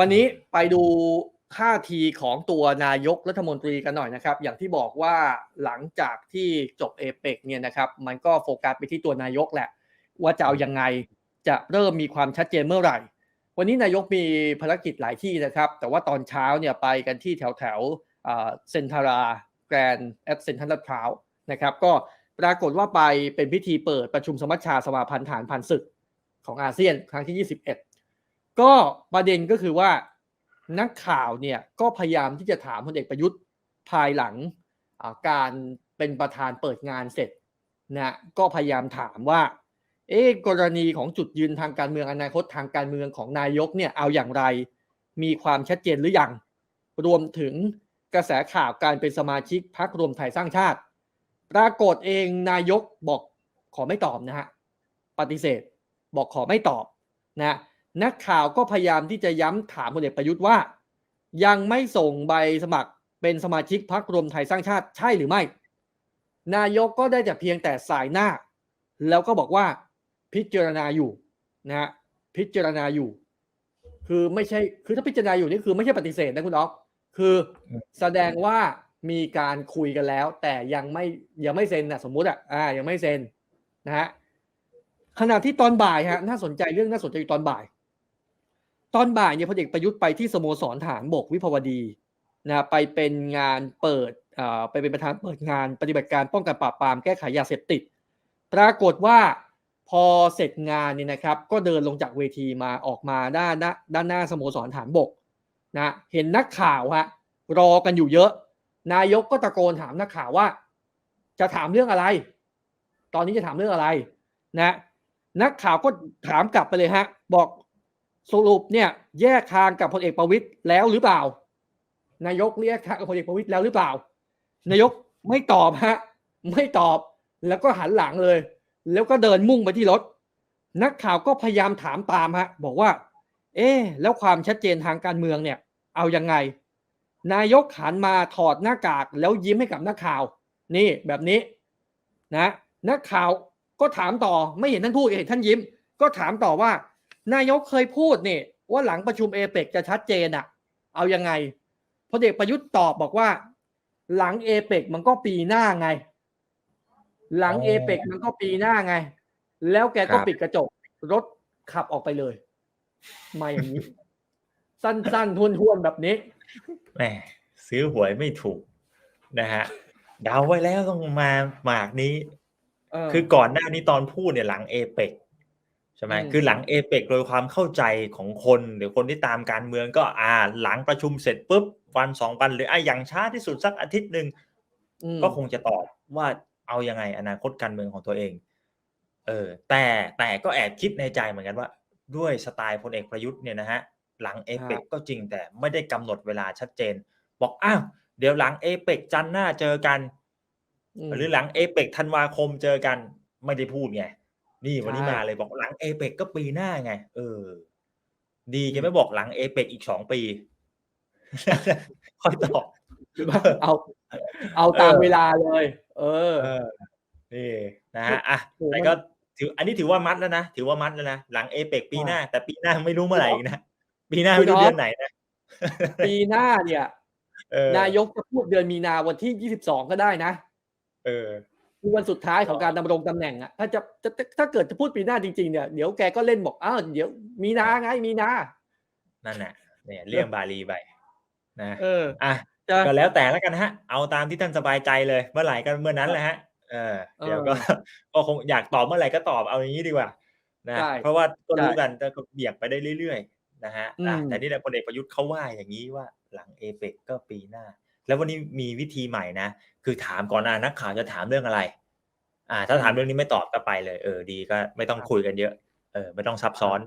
วันนี้ไปดูท่าทีของตัวนายกรัฐมนตรีกันหน่อยนะครับ อย่างที่บอกว่าหลังจากที่จบเอเปกเนี่ยนะครับมันก็โฟกัสไปที่ตัวนายกแหละ ว่าจะเอายังไงจะเริ่มมีความชัดเจนเมื่อไหร่ วันนี้นายกมีภารกิจหลายที่นะครับ แต่ว่าตอนเช้าเนี่ยไปกันที่แถวแถวเซนทาราแกรนแอดเซนทรัลลาดพร้าวนะครับ ก็ปรากฏว่าไปเป็นพิธีเปิดประชุมสมัชชาสมาพันธ์ฐานพันศึกของอาเซียนครั้งที่ 21 ก็ประเด็นก็คือว่านักข่าวเนี่ยก็พยายามที่จะถามพลเอกประยุทธ์ภายหลังการเป็นประธานเปิดงานเสร็จนะก็พยายามถามว่า เอ๊กรณีของจุดยืนทางการเมืองอนาคตทางการเมืองของนายกเนี่ยเอาอย่างไร มีความชัดเจนหรือยังรวมถึงกระแสข่าวการเป็นสมาชิกพรรครวมไทยสร้างชาติ ปรากฏเองนายกบอกขอไม่ตอบนะฮะปฏิเสธบอกขอไม่ตอบนะ นักข่าวก็พยายามที่จะย้ำถามพลเอกประยุทธ์ว่า ยังไม่ส่งใบสมัครเป็นสมาชิกพรรครวมไทยสร้างชาติใช่หรือไม่ นายกก็ได้แต่เพียงแต่สายหน้า แล้วก็บอกว่าพิจารณาอยู่นะพิจารณาอยู่ คือไม่ใช่คือถ้าพิจารณาอยู่นี่คือไม่ใช่ปฏิเสธนะคุณอ๊อฟคือแสดงว่ามีการคุยกันแล้ว แต่ยังไม่ยังไม่เซ็นนะสมมุติอะอ่ายังไม่เซ็นนะฮะขณะที่ตอนบ่ายฮะน่าสนใจเรื่องน่าสนใจอยู่ตอนบ่าย ตอนบ่ายเนี่ยพลเอกประยุทธ์ไปที่สโมสรฐานบกวิภาวดีนะไปเป็นงานเปิดไปเป็นประธานเปิดงานปฏิบัติการป้องกันปราบปรามแก้ไขยาเสพติด ปรากฏว่าพอเสร็จงานเนี่ยนะครับ ก็เดินลงจากเวทีมาออกมาด้านด้านหน้าสโมสรฐานบกนะเห็นนักข่าวฮะรอกันอยู่เยอะ นายกก็ตะโกนถามนักข่าวว่า จะถามเรื่องอะไร ตอนนี้จะถามเรื่องอะไรนะนักข่าวก็ถามกลับไปเลยฮะ บอก สรุปเนี่ยแยกทางกับพลเอกประวิตยแล้วหรือเปล่า นายกเรียกทางกับพลเอกประวิตยแล้วหรือเปล่า นายกไม่ตอบฮะไม่ตอบแล้วก็หันหลังเลย แล้วก็เดินมุ่งไปที่รถ นักข่าวก็พยายามถามตามฮะบอกว่า เอ๊แล้วความชัดเจนทางการเมืองเนี่ย เอายังไง นายกหันมาถอดหน้ากากแล้วยิ้มให้กับนักข่าว นี่แบบนี้นะนักข่าวก็ถามต่อไม่เห็นท่านพูดเห็นท่านยิ้ม ก็ถามต่อว่า นายกเคยพูดเนี่ยว่าหลังประชุมเอเปกจะชัดเจนอะเอายังไงพลเอกประยุทธ์ตอบบอกว่า หลังเอเปกมันก็ปีหน้าไง หลังเอเปกมันก็ปีหน้าไง แล้วแกก็ปิดกระจก รถขับออกไปเลย มาอย่างนี้ สั้นๆทวนๆแบบนี้แหมซื้อหวยไม่ถูกนะฮะเดาไว้แล้วต้องมาหมากนี้ คือก่อนหน้านี้ตอนพูดเนี่ยหลังเอเปก ใช่ไหมคือหลังเอเปกโดยความเข้าใจของคนหรือคนที่ตามการเมืองก็อ่าหลังประชุมเสร็จปุ๊บวันสองวันหรือไอ้อย่างช้าที่สุดสักอาทิตย์หนึ่งก็คงจะตอบว่าเอายังไงอนาคตการเมืองของตัวเอง เออ แต่แต่ก็แอบคิดในใจเหมือนกันว่า ด้วยสไตล์พลเอกประยุทธ์เนี่ยนะฮะหลังเอเปกก็จริงแต่ไม่ได้กำหนดเวลาชัดเจน บอกอ้าวเดี๋ยวหลังเอเปกจันหน้าเจอกัน หรือหลังเอเปกธันวาคมเจอกันไม่ได้พูดไง นี่วันนี้มาเลยบอกหลังเอเปกก็ปีหน้าไง เออ ดีจะไม่บอกหลังเอเปกอีกสองปี ค่อยตอบเอา เอาตามเวลาเลย เออนี่นะฮะอะแต่ก็ถือ อันนี้ถือว่ามัดแล้วนะ ถือว่ามัดแล้วนะ หลังเอเปกปีหน้า แต่ปีหน้าไม่รู้เมื่อไหร่นะ ปีหน้าไม่รู้เดือนไหนนะ ปีหน้าเนี่ยนายกจะพูดเดือนมีนาวันที่ยี่สิบสองก็ได้นะ เออคือ วันสุดท้ายของการดำรงตำแหน่งอะถ้าจะจะถ้าเกิดจะพูดปีหน้าจริงๆเนี่ยเดี๋ยวแกก็เล่นบอกอ้าวเดี๋ยวมีนาไงมีนานั่นแหละเนี่ยเรื่องบาลีไปนะเอออะก็แล้วแต่แล้วกันฮะ เอาตามที่ท่านสบายใจเลย เมื่อไหร่ก็เมื่อนั้นแหละฮะเออเดี๋ยวก็ก็คงอยากตอบเมื่อไหร่ก็ตอบเอาอย่างนี้ดีกว่านะเพราะว่าก็รู้กันก็เบี่ยงไปได้เรื่อยๆนะฮะแต่นี่แหละพลเอกประยุทธ์เขาว่าอย่างนี้ว่าหลังเอเปกก็ปีหน้า แล้ววันนี้มีวิธีใหม่นะ คือถามก่อนนะนักข่าวจะถามเรื่องอะไร อ่า ถ้าถามเรื่องนี้ไม่ตอบก็ไปเลย เออ ดีก็ไม่ต้องคุยกันเยอะ เออ ไม่ต้องซับซ้อน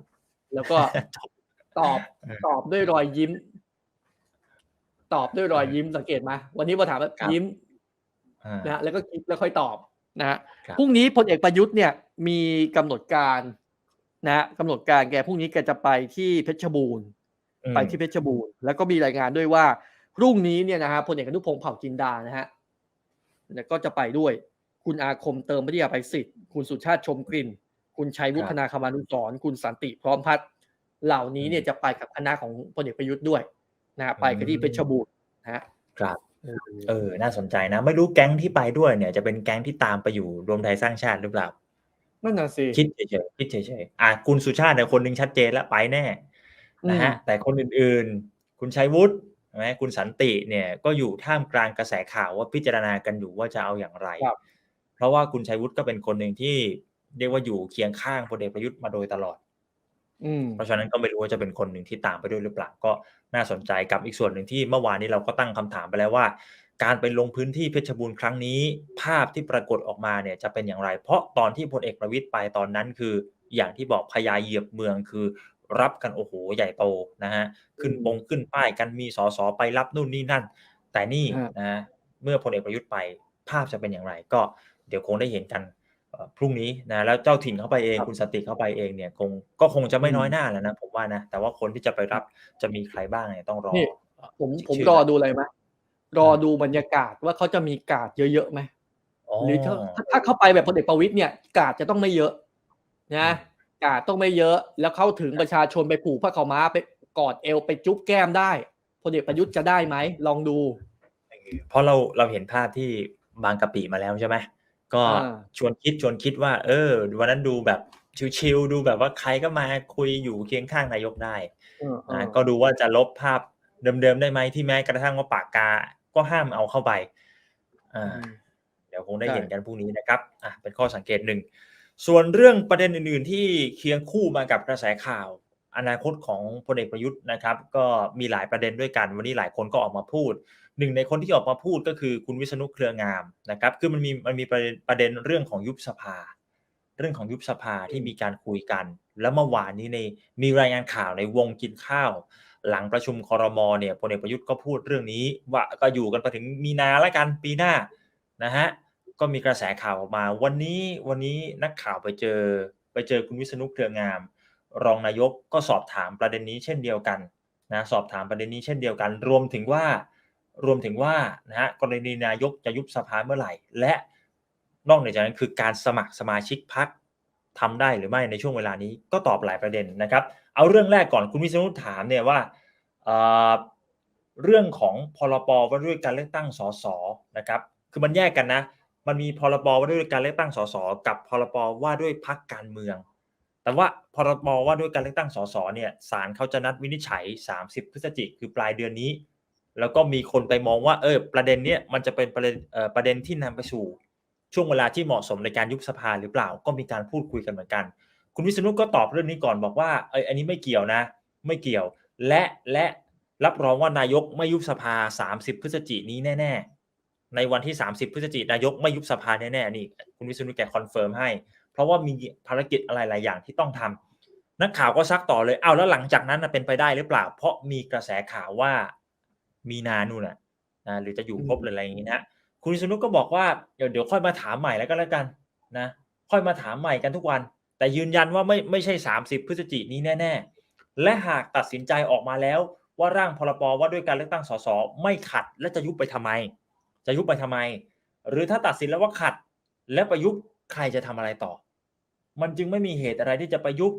แล้วก็ตอบตอบด้วยรอยยิ้ม ตอบด้วยรอยยิ้มสังเกตไหมวันนี้พอถามว่ายิ้มนะแล้วก็คิดแล้วค่อยตอบนะฮะพรุ่งนี้พลเอกประยุทธ์เนี่ยมีกำหนดการนะกำหนดการแกพรุ่งนี้แกจะไปที่เพชรบูรณ์ ไปที่เพชรบูรณ์ แล้วก็มีรายงานด้วยว่า พรุ่งนี้เนี่ยนะฮะพลเอกอนุพงศ์เผ่าจินดานะฮะก็จะไปด้วย คุณอาคมเติมวิทยาไปสิทธิ์ คุณสุชาติชมกลิ่น คุณชัยวุฒนาคมานุสรคุณสันติพร้อมพัฒน์เหล่านี้เนี่ยจะไปกับคณะของพลเอกประยุทธ์ด้วยนะฮะไปกันที่เพชรบูรณ์นะฮะครับเออ น่าสนใจนะ ไม่รู้แก๊งที่ไปด้วยเนี่ย จะเป็นแก๊งที่ตามไปอยู่รวมไทยสร้างชาติหรือเปล่านั่นน่ะสิคิดเฉยๆคิดเฉยๆอะคุณสุชาติเนี่ยคนหนึ่งชัดเจนแล้วไปแน่นะฮะแต่คนอื่นๆ คุณชัยวุฒิ ใช่ไหมคุณสันติเนี่ยก็อยู่ท่ามกลางกระแสข่าวว่าพิจารณากันอยู่ว่าจะเอาอย่างไร ครับ เพราะว่าคุณชัยวุฒิก็เป็นคนหนึ่งที่เรียกว่าอยู่เคียงข้างพลเอกประยุทธ์มาโดยตลอด อืม เพราะฉะนั้นก็ไม่รู้ว่าจะเป็นคนหนึ่งที่ตามไปด้วยหรือเปล่าก็น่าสนใจกับอีกส่วนหนึ่งที่เมื่อวานนี้เราก็ตั้งคำถามไปแล้วว่า การไปลงพื้นที่เพชรบูรณ์ครั้งนี้ ภาพที่ปรากฏออกมาเนี่ยจะเป็นอย่างไร เพราะตอนที่พลเอกประวิตยไปตอนนั้นคืออย่างที่บอกพญาเหยียบเมืองคือ รับกันโอ้โหใหญ่โตนะฮะขึ้นปงขึ้นป้ายกันมีสสไปรับนู่นนี่นั่น แต่นี่ฮะนะฮะเมื่อพลเอกประยุทธ์ไปภาพจะเป็นอย่างไร ก็เดี๋ยวคงได้เห็นกันเอ่อพรุ่งนี้นะแล้วเจ้าถิ่นเข้าไปเองครับคุณสติเข้าไปเองเนี่ยคงก็คงจะไม่อืมน้อยหน้าแล้วนะผมว่านะแต่ว่าคนที่จะไปรับจะมีใครบ้างเนี่ยต้องรอนี่ผมผมชื่รอดูอะไรไหมรอดูบรรยากาศว่าเขาจะมีการ์ดเยอะๆไหมหรือถ้าถ้าถ้าเข้าไปแบบพลเอกประวิตยเนี่ย การ์ดจะต้องไม่เยอะนะ การ์ดต้องไม่เยอะ แล้วเข้าถึงประชาชนไปผูกผ้าขาวม้าไปกอดเอวไปจุ๊บแก้มได้พลเอกประยุทธ์จะได้ไหมลองดู เพราะเราเราเห็นภาพที่บางกะปิมาแล้วใช่ไหมก็อ่าชวนคิดชวนคิดว่า เออ วันนั้นดูแบบชิวๆดูแบบว่าใครก็มาคุยอยู่เคียงข้างนายกได้เออเอนะอก็ดูว่าจะลบภาพเดิมๆได้ไหมที่แม้กระทั่งว่าปากกา ก็ห้ามเอาเข้าไปอ่าเดี๋ยวคงได้ใช่เห็นกันพรุ่งนี้นะครับอะเป็นข้อสังเกตหนึ่ง ส่วนเรื่องประเด็นอื่น ๆ ที่เคียงคู่มากับกระแสข่าว อนาคตของพลเอกประยุทธ์นะครับ ก็มีหลายประเด็นด้วยกัน วันนี้หลายคนก็ออกมาพูด หนึ่งในคนที่ออกมาพูดก็คือคุณวิษณุเครืองามนะครับ คือมันมีมันมีประเด็นประเด็นเรื่องของยุบสภา เรื่องของยุบสภาที่มีการคุยกัน แล้วเมื่อวานนี้ในมีรายงานข่าวในวงกินข้าว หลังประชุมคอรมอเนี่ยพลเอกประยุทธ์ก็พูดเรื่องนี้ว่าก็อยู่กันไปถึงมีนาแล้วกันปีหน้านะฮะ ก็มีกระแสข่าวออกมา วันนี้วันนี้นักข่าวไปเจอ ไปเจอคุณวิษณุเครืองาม รองนายกก็สอบถามประเด็นนี้เช่นเดียวกันนะสอบถามประเด็นนี้เช่นเดียวกัน รวมถึงว่ารวมถึงว่านะฮะกรณีนายกจะยุบสภาเมื่อไหร่ และนอกเหนือจากนั้นคือการสมัครสมาชิกพักทำได้หรือไม่ในช่วงเวลานี้ก็ตอบหลายประเด็นนะครับ เอาเรื่องแรกก่อนคุณวิษณุถามเนี่ยว่าเเรื่องของพรบว่าด้วยการเลือกตั้งสสนะครับ คือมันแยกกันนะ มันมีพรบว่าด้วยการเลือกตั้งสสกับพรบว่าด้วยพักการเมือง แต่ว่าพรบว่าด้วยการเลือกตั้งสสเนี่ยศาลเขาจะนัดวินิจฉัย 30 พฤศจิกคือปลายเดือนนี้ แล้วก็มีคนไปมองว่าเออประเด็นเนี้ยมันจะเป็นประเด็นเอ่อประเด็นที่นำไปสู่ ช่วงเวลาที่เหมาะสมในการยุบสภาหรือเปล่าก็มีการพูดคุยกันเหมือนกัน คุณวิษณุก็ตอบเรื่องนี้ก่อนบอกว่าเอยอันนี้ไม่เกี่ยวนะ ไม่เกี่ยว และและรับรองว่านายกไม่ยุบสภา 30 พฤศจิกนนี้แน่ ๆ ในวันที่ 30 พฤศจิกายนยกไม่ยุบสภาแน่ๆนี่คุณวิษณุแกคอนเฟิร์มให้ เพราะว่ามีภารกิจอะไรหลายอย่างที่ต้องทำนักข่าวก็ซักต่อเลยเอาแล้วหลังจากนั้นเป็นไปได้หรือเปล่า เพราะมีกระแสข่าวว่ามีนานู่นน่ะนะหรือจะอยู่ครบหรืออะไรอย่างนี้นะคุณวิษณุก็บอกว่าเดี๋ยวเดี๋ยวค่อยมาถามใหม่แล้วก็แล้วกันนะ ค่อยมาถามใหม่กันทุกวัน แต่ยืนยันว่าไม่ไม่ใช่ 30 พฤศจิกายนนี้แน่ ๆ และหากตัดสินใจออกมาแล้วว่าร่างพรบว่าด้วยการเลือกตั้งสสไม่ขัด และจะยุบไปทำไม จะยุบไปทำไม หรือถ้าตัดสินแล้วว่าขัด และประยุบใครจะทำอะไรต่อ มันจึงไม่มีเหตุอะไรที่จะประยุบ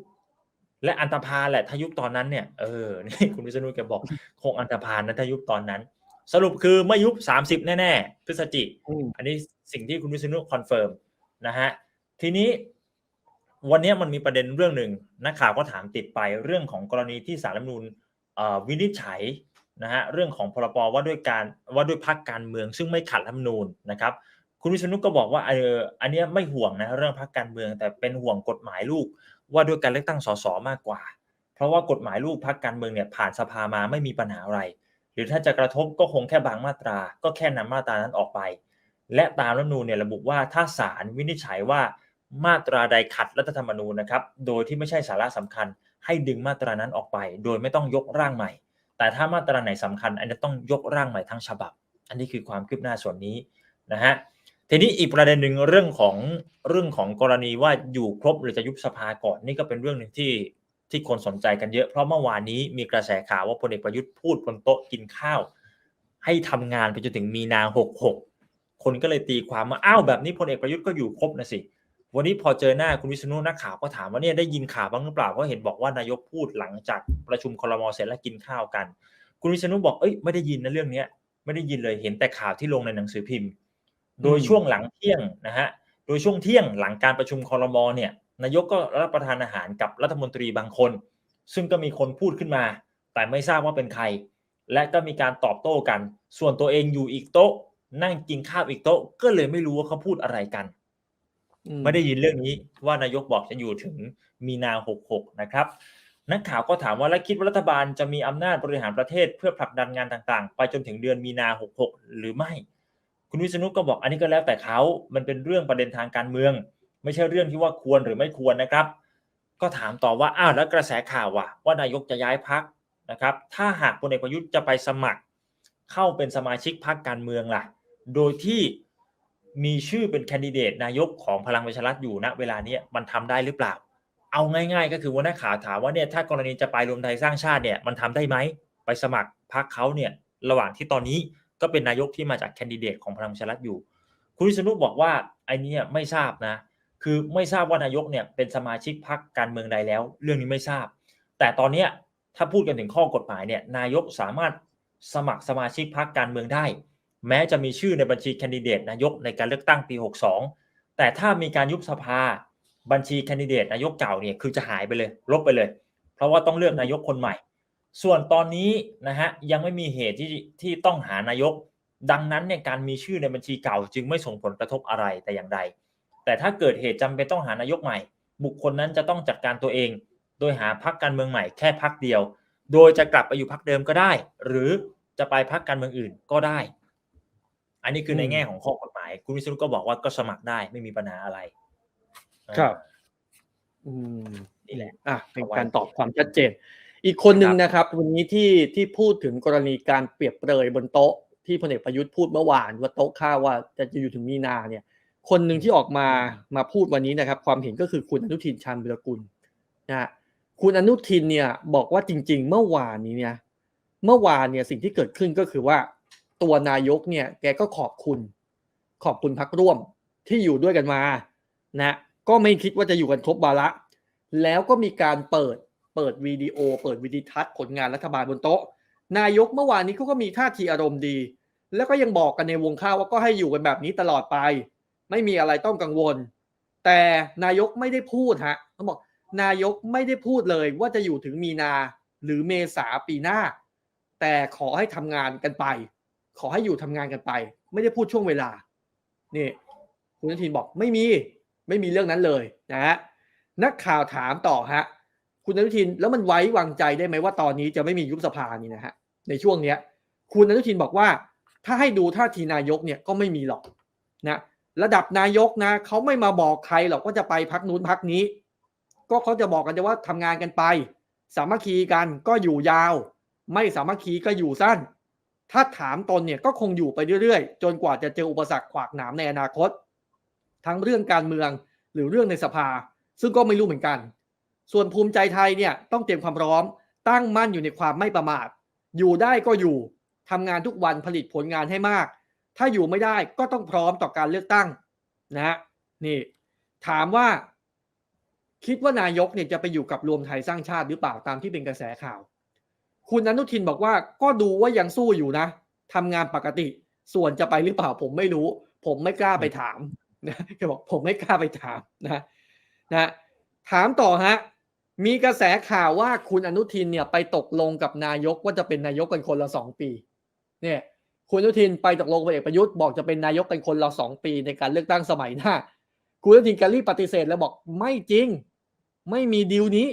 และอันตรพาลแหละถ้ายุบตอนนั้นเนี่ยเออนี่คุณวิษณุแกบอกคงอันตรพาลนะถ้ายุบตอนนั้น สรุปคือไม่ยุบ30แน่ๆพฤศจิกอืมอันนี้สิ่งที่คุณวิษณุคอนเฟิร์มนะฮะทีนี้วันนี้มันมีประเด็นเรื่องหนึ่งนักข่าวก็ถามติดไปเรื่องของกรณีที่สารรัฐธรรมนูญเอ่อวินิจฉัย นะฮะเรื่องของพรบว่าด้วยการว่าด้วยพักการเมือง ซึ่งไม่ขัดรัฐธรรมนูญนะครับคุณวิษณุก็บอกว่าเอออันนี้ไม่ห่วงนะเรื่องพักการเมือง แต่เป็นห่วงกฎหมายลูก ว่าด้วยการเลือกตั้งสสมากกว่า เพราะว่ากฎหมายลูกพักการเมืองเนี่ยผ่านสภามาไม่มีปัญหาอะไร หรือถ้าจะกระทบก็คงแค่บางมาตรา ก็แค่นำมาตรานั้นออกไป และตามรัฐธรรมนูญเนี่ยระบุว่าถ้าศาลวินิจฉัยว่ามาตราใดขัดรัฐธรรมนูญนะครับโดยที่ไม่ใช่สาระสำคัญ ให้ดึงมาตรานั้นออกไป โดยไม่ต้องยกร่างใหม่ แต่ถ้ามาตราไหนสำคัญ อันนี้ต้องยกร่างใหม่ทั้งฉบับ อันนี้คือความคืบหน้าส่วนนี้นะฮะทีนี้อีกประเด็นหนึ่งเรื่องของเรื่องของกรณีว่าอยู่ครบหรือจะยุบสภาก่อนนี่ก็เป็นเรื่องหนึ่งที่ที่คนสนใจกันเยอะ เพราะเมื่อวานนี้มีกระแสข่าวว่าพลเอกประยุทธ์พูดบนโต๊ะกินข้าว ให้ทำงานไปจนถึงมีนาหกหกคนก็เลยตีความว่าอ้าวแบบนี้พลเอกประยุทธ์ก็อยู่ครบนะสิ วันนี้พอเจอหน้าคุณวิษณุนักข่าวก็ถามว่าเนี่ยได้ยินข่าวบ้างหรือเปล่าเพราะเห็นบอกว่านายกพูดหลังจากประชุมคลมเสร็จแล้วกินข้าวกัน คุณวิษณุบอกเอ้ยไม่ได้ยินนะเรื่องเนี้ยไม่ได้ยินเลยเห็นแต่ข่าวที่ลงในหนังสือพิมพ์ โดยช่วงหลังเที่ยงนะฮะโดยช่วงเที่ยงหลังการประชุมคลมเนี่ยนายกก็รับประทานอาหารกับรัฐมนตรีบางคน ซึ่งก็มีคนพูดขึ้นมา แต่ไม่ทราบว่าเป็นใคร และก็มีการตอบโต้กัน ส่วนตัวเองอยู่อีกโต๊ะ นั่งกินข้าวอีกโต๊ะ ก็เลยไม่รู้ว่าเขาพูดอะไรกัน ไม่ได้ยินเรื่องนี้ว่านายกบอกจะอยู่ถึงมีนา66นะครับ นักข่าวก็ถามว่าแล้วคิดว่ารัฐบาลจะมีอำนาจบริหารประเทศเพื่อผลักดันงานต่างๆ ไปจนถึงเดือนมีนา66หกหรือไม่ คุณวิษณุก็บอกอันนี้ก็แล้วแต่เขา มันเป็นเรื่องประเด็นทางการเมือง ไม่ใช่เรื่องที่ว่าควรหรือไม่ควรนะครับ ก็ถามต่อว่าอ้าวแล้วกระแสข่าวอะว่านายกจะย้ายพักนะครับ ถ้าหากพลเอกประยุทธ์จะไปสมัคร เข้าเป็นสมาชิกพรรคการเมืองล่ะ โดยที่ มีชื่อเป็นแคนดิเดตนายกของพลังประชารัฐอยู่ณเวลานี้มันทำได้หรือเปล่า เอาง่าย ๆ ก็คือว่านักข่าวถามว่าเนี่ยถ้ากรณีจะไปรวมไทยสร้างชาติเนี่ยมันทำได้ไหมไปสมัครพรรคเขาเนี่ยระหว่างที่ตอนนี้ก็เป็นนายกที่มาจากแคนดิเดตของพลังประชารัฐอยู่ คุณวิษณุบอกว่าไอ้นี่ไม่ทราบนะคือไม่ทราบว่านายกเนี่ยเป็นสมาชิกพรรคการเมืองใดแล้ว เรื่องนี้ไม่ทราบ แต่ตอนเนี้ยถ้าพูดกันถึงข้อกฎหมายเนี่ยนายกสามารถสมัครสมาชิกพรรคการเมืองได้ แม้จะมีชื่อในบัญชีแคนดิเดตนายกในการเลือกตั้งปี 62 แต่ถ้ามีการยุบสภาบัญชีแคนดิเดตนายกเก่าเนี่ยคือจะหายไปเลย ลบไปเลย เพราะว่าต้องเลือกนายกคนใหม่ ส่วนตอนนี้นะฮะยังไม่มีเหตุที่ที่ต้องหานายก ดังนั้นเนี่ยการมีชื่อในบัญชีเก่าจึงไม่ส่งผลกระทบอะไรแต่อย่างใด แต่ถ้าเกิดเหตุจำเป็นต้องหานายกใหม่ บุคคลนั้นจะต้องจัดการตัวเอง โดยหาพักการเมืองใหม่แค่พักเดียว โดยจะกลับไปอยู่พักเดิมก็ได้ หรือจะไปพักการเมืองอื่นก็ได้ อันนี้คือในแง่ของข้อกฎหมาย คุณวิศนุก็บอกว่าก็สมัครได้ไม่มีปัญหาอะไร ครับ อืมนี่แหละ อะเป็นการตอบความชัดเจน อีกคนหนึ่งนะครับ วันนี้ที่ที่พูดถึงกรณีการเปรียบเปรยบนโต๊ะ ที่พลเอกประยุทธ์พูดเมื่อวานว่าโต๊ะข้าวว่าจะอยู่ถึงมีนาเนี่ย คนหนึ่งที่ออกมามาพูดวันนี้นะครับ ความเห็นก็คือคุณอนุทินชาญวิรกุลนะฮะคุณอนุทินเนี่ยบอกว่าจริง ๆ เมื่อวานนี้เนี่ย เมื่อวานเนี่ยสิ่งที่เกิดขึ้นก็คือว่า ตัวนายกเนี่ยแกก็ขอบคุณ ขอบคุณพักร่วมที่อยู่ด้วยกันมานะก็ไม่คิดว่าจะอยู่กันครบวาระ แล้วก็มีการเปิดเปิดวิดีโอ เปิดวิดีทัศน์ผลงานรัฐบาลบนโต๊ะ นายกเมื่อวานนี้เขาก็มีท่าทีอารมณ์ดี แล้วก็ยังบอกกันในวงข้าวว่าก็ให้อยู่กันแบบนี้ตลอดไป ไม่มีอะไรต้องกังวล แต่นายกไม่ได้พูดฮะเขาบอกนายกไม่ได้พูดเลยว่าจะอยู่ถึงมีนาหรือเมษาปีหน้า แต่ขอให้ทำงานกันไป ขอให้อยู่ทำงานกันไป ไม่ได้พูดช่วงเวลานี่คุณอนุทินบอกไม่มีไม่มีเรื่องนั้นเลยนะฮะนักข่าวถามต่อฮะคุณอนุทินแล้วมันไว้วางใจได้ไหมว่าตอนนี้จะไม่มียุบสภานี่นะฮะในช่วงเนี้ย คุณอนุทินบอกว่า ถ้าให้ดูท่าทีนายกเนี่ยก็ไม่มีหรอกนะระดับนายกนะเขาไม่มาบอกใครหรอกว่าจะไปพักนู้นพักนี้ ก็เขาจะบอกกันแต่ว่าทำงานกันไป สามัคคีกันก็อยู่ยาว ไม่สามัคคีก็อยู่สั้น ถ้าถามตนเนี่ยก็คงอยู่ไปเรื่อยๆ จนกว่าจะเจออุปสรรคขวากหนามในอนาคต ทั้งเรื่องการเมืองหรือเรื่องในสภา ซึ่งก็ไม่รู้เหมือนกัน ส่วนภูมิใจไทยเนี่ยต้องเตรียมความพร้อม ตั้งมั่นอยู่ในความไม่ประมาท อยู่ได้ก็อยู่ทำงานทุกวันผลิตผลงานให้มาก ถ้าอยู่ไม่ได้ก็ต้องพร้อมต่อการเลือกตั้งนะฮะนี่ ถามว่า คิดว่านายกเนี่ยจะไปอยู่กับรวมไทยสร้างชาติหรือเปล่าตามที่เป็นกระแสข่าว คุณอนุทินบอกว่าก็ดูว่ายังสู้อยู่นะทำงานปกติ ส่วนจะไปหรือเปล่าผมไม่รู้ ผมไม่กล้าไปถามนะแกบอกผมไม่กล้าไปถามนะนะถามต่อฮะมีกระแสข่าวว่าคุณอนุทินเนี่ยไปตกลงกับนายกว่าจะเป็นนายกกันคนละสองปีเนี่ยคุณอนุทินไปตกลงกับเอกประยุทธ์บอกจะเป็นนายกกันคนละสองปีในการเลือกตั้งสมัยหน้า คุณอนุทินกรรีบปฏิเสธแล้วบอกไม่จริง ไม่มีดีลนี้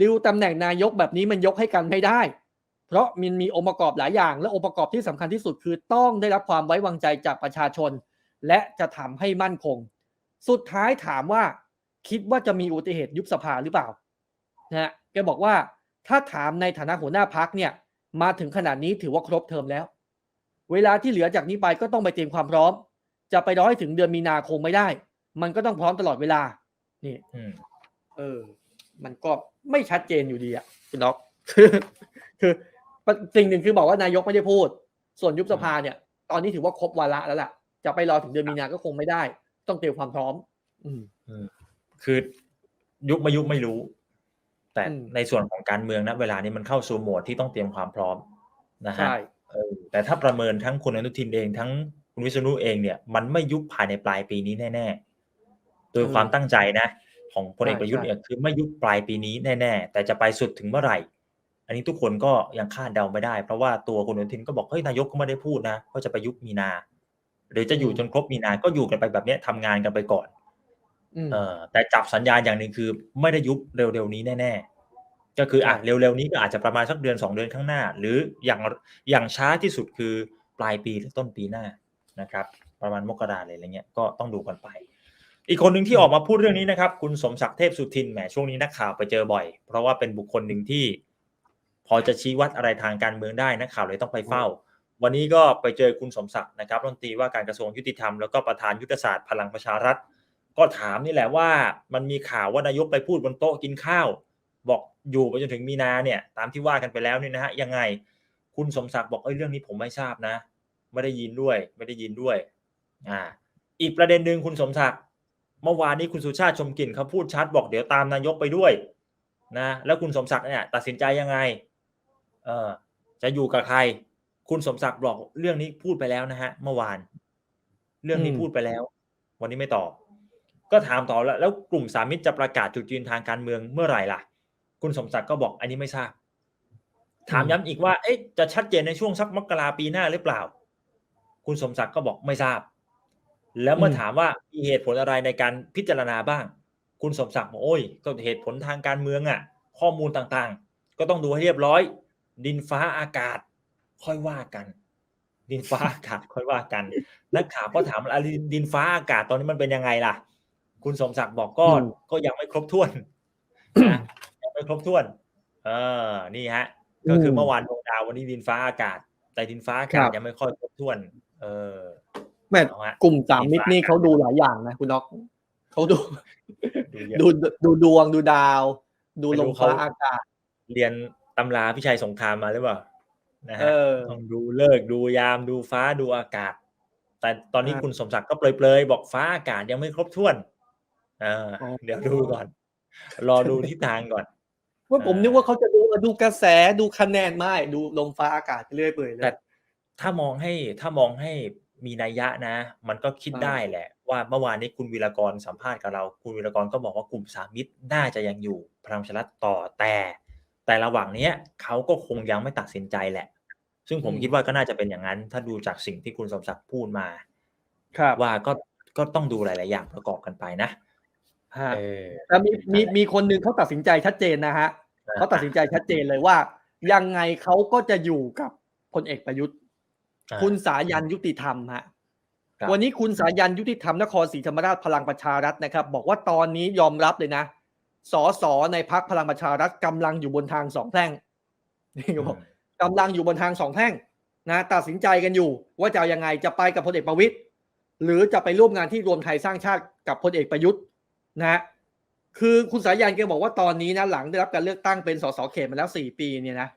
ดีลตำแหน่งนายกแบบนี้มันยกให้กันไม่ได้ เพราะมันมีองค์ประกอบหลายอย่าง และองค์ประกอบที่สำคัญที่สุดคือต้องได้รับความไว้วางใจจากประชาชน และจะทำให้มั่นคง สุดท้ายถามว่า คิดว่าจะมีอุบัติเหตุยุบสภาหรือเปล่านะฮะแกบอกว่าถ้าถามในฐานะหัวหน้าพักเนี่ย มาถึงขนาดนี้ถือว่าครบเทอมแล้ว เวลาที่เหลือจากนี้ไปก็ต้องไปเตรียมความพร้อม จะไปรอให้ถึงเดือนมีนาคงไม่ได้ มันก็ต้องพร้อมตลอดเวลา นี่อืมเออ มันก็ไม่ชัดเจนอยู่ดีอะคุณน็อกคือคือสิ่งหนึ่งคือบอกว่านายกไม่ได้พูด ส่วนยุบสภาเนี่ย ตอนนี้ถือว่าครบวาระแล้วล่ะจะไปรอถึงเดือนมีนาก็คงไม่ได้ ต้องเตรียมความพร้อม อืมคือยุบไม่ยุบไม่รู้ แต่อืมในส่วนของการเมืองนะเวลานี้มันเข้าสู่โหมดที่ต้องเตรียมความพร้อมนะฮะใช่เออแต่ถ้าประเมินทั้งคุณอนุทินเองทั้งคุณวิษณุเองเนี่ย มันไม่ยุบภายในปลายปีนี้แน่ๆโดยความตั้งใจนะ ของพลเอกประยุทธ์เนี่ยคือไม่ยุบปลายปีนี้แน่ๆ แต่จะไปสุดถึงเมื่อไหร่ อันนี้ทุกคนก็ยังคาดเดาไม่ได้ เพราะว่าตัวคุณอนุทินก็บอกเฮ้ยนายกก็ไม่ได้พูดนะว่าจะไปยุบมีนา หรือจะอยู่จนครบมีนา ก็อยู่กันไปแบบเนี้ยทำงานกันไปก่อนอืมเออแต่จับสัญญาณอย่างหนึ่งคือ ไม่ได้ยุบเร็วๆนี้แน่ ๆ ก็คืออะใช่เร็วๆนี้ก็อาจจะประมาณสักเดือนสองเดือนข้างหน้า หรืออย่างอย่างช้าที่สุดคือปลายปีหรือต้นปีหน้านะครับ ประมาณมกราเลยอะไรเงี้ยก็ต้องดูกันไป อีกคนหนึ่งที่ออกมาพูดเรื่องนี้นะครับ คุณสมศักดิ์เทพสุทินแหมช่วงนี้นักข่าวไปเจอบ่อย เพราะว่าเป็นบุคคลหนึ่งที่ พอจะชี้วัดอะไรทางการเมืองได้นักข่าวเลยต้องไปเฝ้า วันนี้ก็ไปเจอคุณสมศักดิ์นะครับรัฐมนตรีว่าการกระทรวงยุติธรรมแล้วก็ประธานยุทธศาสตร์พลังประชารัฐ ก็ถามนี่แหละว่า มันมีข่าวว่านายกไปพูดบนโต๊ะกินข้าว บอกอยู่ไปจนถึงมีนาเนี่ย ตามที่ว่ากันไปแล้วเนี่ยนะฮะยังไง คุณสมศักดิ์บอกเอ้ยเรื่องนี้ผมไม่ทราบนะ ไม่ได้ยินด้วย ไม่ได้ยินด้วยอ่าอีกประเด็นหนึ่งคุณสมศักดิ์ เมื่อวานนี้คุณสุชาติชมกลิ่นเขาพูดชัดบอกเดี๋ยวตามนายกไปด้วยนะแล้วคุณสมศักดิ์เนี่ยตัดสินใจยังไงเออจะอยู่กับใคร คุณสมศักดิ์บอกเรื่องนี้พูดไปแล้วนะฮะ เมื่อวาน เรื่องนี้พูดไปแล้ว วันนี้ไม่ตอบก็ถามต่อแล้วแล้วกลุ่มสามมิตรจะประกาศจุดยืนทางการเมืองเมื่อไหร่ล่ะ คุณสมศักดิ์ก็บอกอันนี้ไม่ทราบ ถามย้ำอีกว่าเอ๊ะจะชัดเจนในช่วงสักมกราปีหน้าหรือเปล่า คุณสมศักดิ์ก็บอกไม่ทราบ แล้วเมื่ออืมถามว่ามีเหตุผลอะไรในการพิจารณาบ้าง คุณสมศักดิ์บอกโอ้ย ก็เหตุผลทางการเมืองอะ ข้อมูลต่างๆ ก็ต้องดูให้เรียบร้อย ดินฟ้าอากาศ ค่อยว่ากัน ดินฟ้าอากาศค่อยว่ากันนักข่าวก็ถามว่าอะดินฟ้าอากาศตอนนี้มันเป็นยังไงล่ะ คุณสมศักดิ์บอกก็อืมก็ยังไม่ครบถ้วนนะยังไม่ครบถ้วน เออ นี่ฮะ ก็คือเมื่อวานดวงดาววันนี้ดินฟ้าอากาศ แต่ดินฟ้าอากาศครับยังไม่ค่อยครบถ้วน เออ แม่เอาฮะกลุ่มสามมิตรนี่เขาดูหลายอย่างนะคุณน็อกเขาดูดูเยอะดูดูดวงดูดาว ดูไม่ลรู้มฟ้าเขาอากาศ เรียนตำราพิชัยสงครามมาหรือเปล่านะเอฮะอต้องดูเลิกษ์ดูยามดูฟ้าดูอากาศ แต่ตอนนี้อ่าคุณสมศักดิ์ก็เปลยๆบอกฟ้าอากาศยังไม่ครบถ้วนเออออเดี๋ยวดูก่อน รอดูทิศทางก่อนว่าผมอ่านึนึกว่าเขาจะดูดูกระแสดูคะแนนไม่ดูลมฟ้าอากาศไปเรื่อยเปื่อยเลแต่ยถ้ามองให้ถ้ามองให้ มีนัยยะนะ มันก็คิดอ่าได้แหละ ว่าเมื่อวานนี้คุณวีรกรสัมภาษณ์กับเรา คุณวีรกรก็บอกว่ากลุ่มสามมิตรน่าจะยังอยู่พลังประชารัฐต่อแต่ แต่ระหว่างเนี้ยเขาก็คงยังไม่ตัดสินใจแหละ ซึ่งผมอืมคิดว่าก็น่าจะเป็นอย่างนั้น ถ้าดูจากสิ่งที่คุณสมศักดิ์พูดมาครับว่าก็ก็ต้องดูหลาย ๆ อย่างประกอบกันไปนะฮะเออแต่มีมีมีคนหนึ่งเขาตัดสินใจชัดเจนนะฮะเขาตัดสินใจชัดเจนเลยว่า ยังไงเขาก็จะอยู่กับพลเอกประยุทธ์อ่า คุณสายันยุติธรรมฮะครับวันนี้คุณสายันยุติธรรมนครศรีธรรมราชพลังประชารัฐนะครับ บอกว่าตอนนี้ยอมรับเลยนะสสในพักพลังประชารัฐกำลังอยู่บนทางสองแพร่งนี่ก็บอกกำลังอยู่บนทางสองแพร่งนะตัดสินใจกันอยู่ ว่าจะเอายังไงจะไปกับพลเอกประวิตยหรือจะไปร่วมงานที่รวมไทยสร้างชาติกับพลเอกประยุทธ์นะคือคุณสายันแกบอกว่าตอนนี้นะหลังได้รับการเลือกตั้งเป็นสสเขตมาแล้วสี่ปีเนี่ยนะ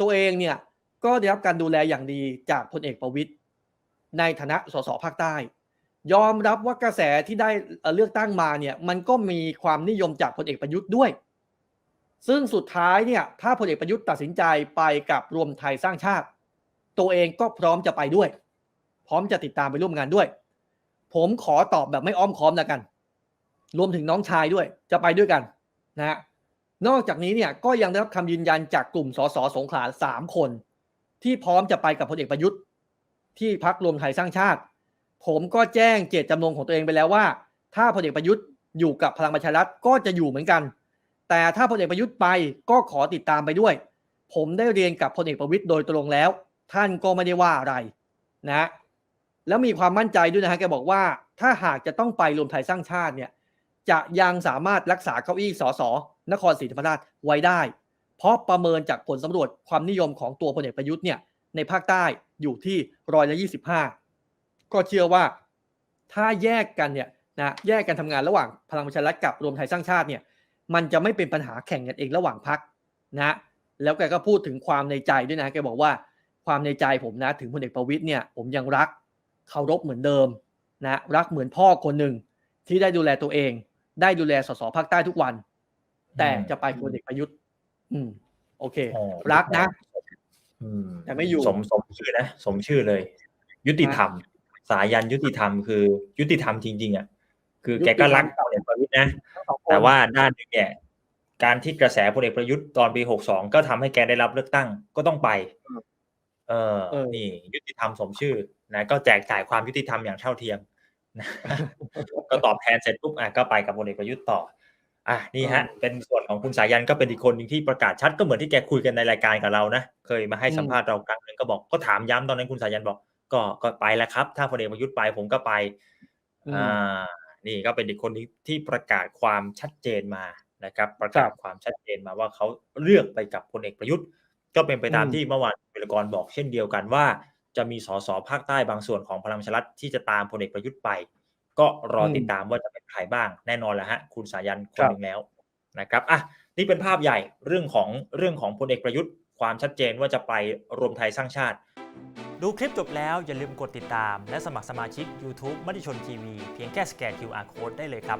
ตัวเองเนี่ย ก็ได้รับการดูแลอย่างดีจากพลเอกประวิตยในฐานะสสภาคใต้ ยอมรับว่ากระแสที่ได้เลือกตั้งมาเนี่ยมันก็มีความนิยมจากพลเอกประยุทธ์ด้วย ซึ่งสุดท้ายเนี่ยถ้าพลเอกประยุทธ์ตัดสินใจไปกับรวมไทยสร้างชาติ ตัวเองก็พร้อมจะไปด้วย พร้อมจะติดตามไปร่วมงานด้วย ผมขอตอบแบบไม่อ้อมค้อมแล้วกัน รวมถึงน้องชายด้วยจะไปด้วยกันนะฮะนอกจากนี้เนี่ยก็ยังได้รับคำยืนยันจากกลุ่มสสสงขลาสามคน ที่พร้อมจะไปกับพลเอกประยุทธ์ ที่พักรวมไทยสร้างชาติ ผมก็แจ้งเจตจำนงของตัวเองไปแล้วว่า ถ้าพลเอกประยุทธ์อยู่กับพลังประชารัฐก็จะอยู่เหมือนกัน แต่ถ้าพลเอกประยุทธ์ไปก็ขอติดตามไปด้วย ผมได้เรียนกับพลเอกประวิตยโดยตรงแล้ว ท่านก็ไม่ได้ว่าอะไรนะแล้วมีความมั่นใจด้วยนะฮะแกบอกว่า ถ้าหากจะต้องไปรวมไทยสร้างชาติเนี่ยจะยังสามารถรักษาเก้าอี้สสนครศรีธรรมราชไว้ได้ เพราะประเมินจากผลสำรวจความนิยมของตัวพลเอกประยุทธ์เนี่ยในภาคใต้อยู่ที่ร้อยละยี่สิบห้าก็เชื่อว่าถ้าแยกกันเนี่ยนะแยกกันทำงานระหว่างพลังประชารัฐกับรวมไทยสร้างชาติเนี่ยมันจะไม่เป็นปัญหาแข่งกันเองระหว่างพักนะแล้วแกก็พูดถึงความในใจด้วยนะแกบอกว่าความในใจผมนะถึงพลเอกประวิตยเนี่ยผมยังรักเคารพเหมือนเดิมนะรักเหมือนพ่อคนหนึ่งที่ได้ดูแลตัวเอง ได้ดูแลสสภาคใต้ทุกวัน แต่จะไปพลเอกประยุทธ์ อืม โอเคอ๋อรักนะอืมแต่ไม่อยู่สมสมชื่อนะสมชื่อเลย ยุติธรรม สายันยุติธรรมคือ ยุติธรรมจริง ๆอะคือแกก็รักพลเอกประยุทธ์นะทั้งสองคนแต่ว่าด้านหนึงเนี่ยการที่กระแสพลเอกประยุทธ์ตอนปีหกสองก็ทำให้แกได้รับเลือกตั้งก็ต้องไปเออเออนี่ ยุติธรรมสมชื่อนะก็แจกจ่ายความยุติธรรมอย่างเท่าเทียมนะก็ตอบแทนเสร็จปุ๊บอะก็ไปกับพลเอกประยุทธ์ต่อ อะนี่ฮะ เป็นส่วนของคุณสายันก็เป็นอีกคนหนึ่งที่ประกาศชัดก็เหมือนที่แกคุยกันในรายการกับเรานะเคยมาให้สัมภาษณ์เราครั้งหนึ่งก็บอกก็ถามย้ำตอนนั้นคุณสายันบอก ก็ก็ไปแล้วครับ ถ้าพลเอกประยุทธ์ไปผมก็ไปอืมอ่านี่ก็เป็นอีกคนที่ที่ประกาศความชัดเจนมานะครับ ประกาศความชัดเจนมาว่าเขาเลือกไปกับพลเอกประยุทธ์ ก็เป็นไปตามอืมที่เมื่อวานวิรกรบอกเช่นเดียวกันว่า จะมีสสภาคใต้บางส่วนของพลังประชารัฐที่จะตามพลเอกประยุทธ์ไป ก็รอติดตามว่าจะเป็นใครบ้างแน่นอนแหละฮะคุณสายันคนหนึ่งแล้วนะครับอะนี่เป็นภาพใหญ่เรื่องของเรื่องของพลเอกประยุทธ์ ความชัดเจนว่าจะไปรวมไทยสร้างชาติ ดูคลิปจบแล้วอย่าลืมกดติดตาม และสมัครสมาชิก YouTube มติชนทีวีเพียงแค่สแกน QR Code ได้เลยครับ